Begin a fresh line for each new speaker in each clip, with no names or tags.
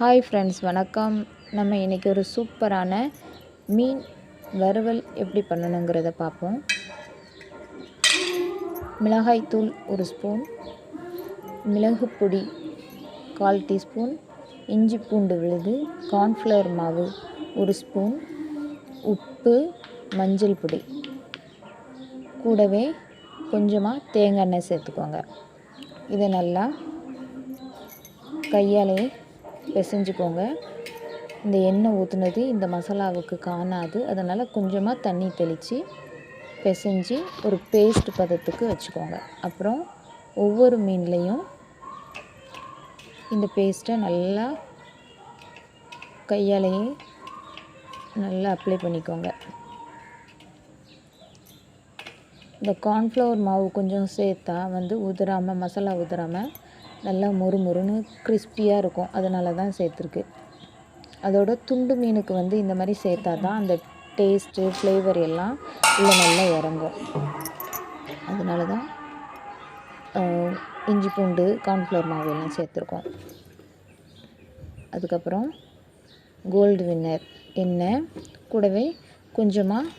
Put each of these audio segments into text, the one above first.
Hi friends வணக்கம். நம்ம இன்றைக்கி ஒரு சூப்பரான மீன் வறுவல் எப்படி பண்ணணுங்கிறத பார்ப்போம். மிளகாய்த்தூள் ஒரு ஸ்பூன் மிளகு பொடி கால் டீஸ்பூன் இஞ்சி பூண்டு விழுது கார்ன்ஃப்ளவர் மாவு ஒரு ஸ்பூன் உப்பு மஞ்சள் பொடி. கூடவே கொஞ்சமாக தேங்காய் எண்ணெய் சேர்த்துக்கோங்க. இதை நல்லா கையாலேயே பிசைஞ்சுக்கோங்க. இந்த எண்ணெய் ஊற்றுனது இந்த மசாலாவுக்கு காணாது. அதனால் கொஞ்சமாக தண்ணி தெளித்து பிசைஞ்சு ஒரு பேஸ்ட் பதத்துக்கு வச்சுக்கோங்க. அப்புறம் ஒவ்வொரு மீன்லேயும் இந்த பேஸ்ட்டை நல்லா கையாலேயே நல்லா அப்ளை பண்ணிக்கோங்க. இந்த கார்ன்ஃப்ளவர் மாவு கொஞ்சம் சேர்த்தா வந்து உதிராமல் மசாலா உதிராமல் நல்லா மொறு மொறுன்னு கிறிஸ்பியாக இருக்கும். அதனால தான் சேர்த்துருக்கு. அதோட துண்டு மீனுக்கு வந்து இந்த மாதிரி சேர்த்தா தான் அந்த டேஸ்ட்டு ஃப்ளேவர் எல்லாம் இல்லை நல்லா இறங்கும். அதனால தான் இஞ்சி பூண்டு கார்ன்ஃப்ளவர் மாவு எல்லாம் சேர்த்துருக்கோம். அதுக்கப்புறம் கோல்டு வின்னர் எண்ணெய் கூடவே கொஞ்சமாக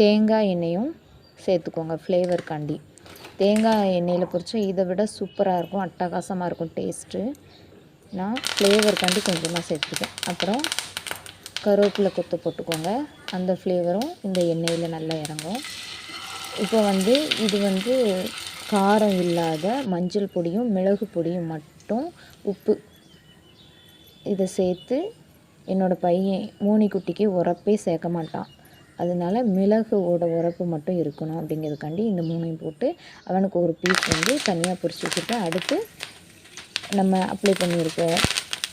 தேங்காய் எண்ணெயும் சேர்த்துக்கோங்க ஃப்ளேவர்காண்டி தேங்காய் எண்ணெயில் பொரிச்சா இதை விட சூப்பராக இருக்கும் அட்டகாசமாக இருக்கும் டேஸ்ட்டு நான் ஃப்ளேவருக்காண்டி கொஞ்சமாக சேர்த்துருக்கேன் அப்புறம் கருவேப்பிலை கொத்து போட்டுக்கோங்க. அந்த ஃப்ளேவரும் இந்த எண்ணெயில் நல்லா இறங்கும். இப்போ வந்து இது வந்து காரம் இல்லாத மஞ்சள் பொடியும் மிளகு பொடியும் மட்டும் உப்பு. இதை சேர்த்து என்னோடய பையன் மூனிக்குட்டிக்கு உரப்பே சேர்க்க மாட்டான். அதனால மிளகுவோட உரப்பு மட்டும் இருக்கணும் அப்படிங்கிறதுக்காண்டி இந்த மூணையும் போட்டு அவனுக்கு ஒரு பீஸ் வந்து தனியாக பொரிச்சு வச்சுட்டு அடுத்து நம்ம அப்ளை பண்ணியிருக்க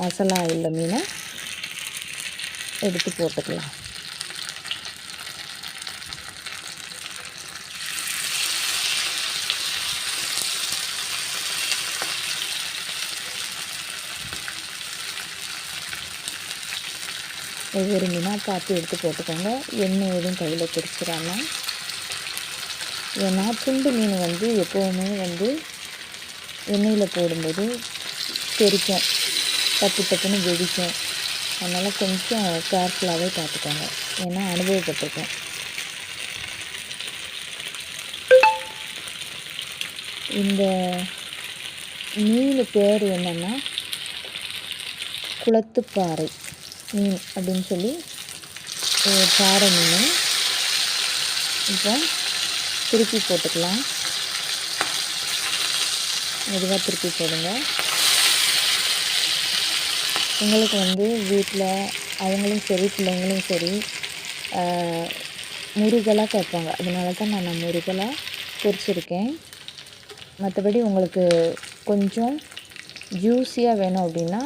மசாலா உள்ள மீனை எடுத்து போட்டுக்கலாம். ஒவ்வொரு மீனாக பார்த்து எடுத்து போட்டுக்கோங்க. எண்ணெய் எதுவும் கையில் பிடிச்சிடாம. ஏன்னா துண்டு மீன் வந்து எப்போவுமே வந்து எண்ணெயில் போடும்போது தெரிக்கும். தப்பு தப்புன்னு வெடிக்கும். அதனால் கொஞ்சம் கேர்ஃபுல்லாகவே பார்த்துக்கோங்க. ஏன்னா அனுபவப்பட்டிருக்கோம். இந்த மீன் பேர் என்னென்னா குளத்துப்பாறை. மீன் அப்படின்னு சொல்லி பாறை மீன் இப்போ திருப்பி போட்டுக்கலாம். மெதுவாக திருப்பி போடுங்க. உங்களுக்கு வந்து வீட்டில் அவங்களும் சரி பிள்ளைங்களும் சரி முருகலாக கேட்பாங்க. அதனால தான் நான் முருகலாக பொரிச்சிருக்கேன் மற்றபடி உங்களுக்கு கொஞ்சம் ஜூஸியாக வேணும் அப்படின்னா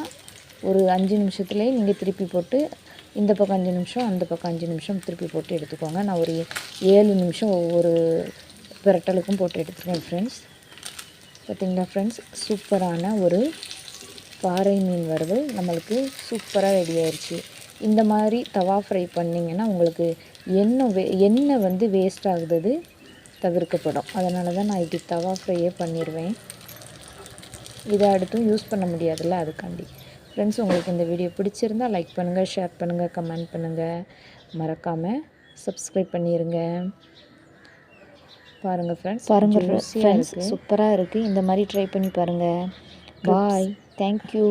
ஒரு அஞ்சு நிமிஷத்துலேயே நீங்கள் திருப்பி போட்டு இந்த பக்கம் அஞ்சு நிமிஷம் அந்த பக்கம் அஞ்சு நிமிஷம் திருப்பி போட்டு எடுத்துக்கோங்க. நான் ஒரு ஏழு நிமிஷம் ஒவ்வொரு பிரட்டலுக்கும் போட்டு எடுத்துருக்கேன் ஃப்ரெண்ட்ஸ் பார்த்திங்களா ஃப்ரெண்ட்ஸ் சூப்பரான ஒரு பாறை மீன் வறுவல் நம்மளுக்கு சூப்பராக ரெடி ஆயிடுச்சு இந்த மாதிரி தவா ஃப்ரை பண்ணிங்கன்னா உங்களுக்கு எண்ணெய் வே எண்ணெய் வந்து வேஸ்ட் ஆகுது தவிர்க்கப்படும். அதனால தான் நான் இப்படி தவா ஃப்ரையே பண்ணிடுவேன் இதை அடுத்தும் யூஸ் பண்ண முடியாதுல்ல அதுக்காண்டி. ஃப்ரெண்ட்ஸ் உங்களுக்கு இந்த வீடியோ பிடிச்சிருந்தால் லைக் பண்ணுங்கள் ஷேர் பண்ணுங்கள் கமெண்ட் பண்ணுங்கள் மறக்காமல் சப்ஸ்கிரைப் பண்ணிடுங்க பாருங்கள் ஃப்ரெண்ட்ஸ் பாருங்கள் ஃப்ரெண்ட்ஸ் சூப்பராக இருக்குது இந்த மாதிரி ட்ரை பண்ணி பாருங்கள் பாய் தேங்க்யூ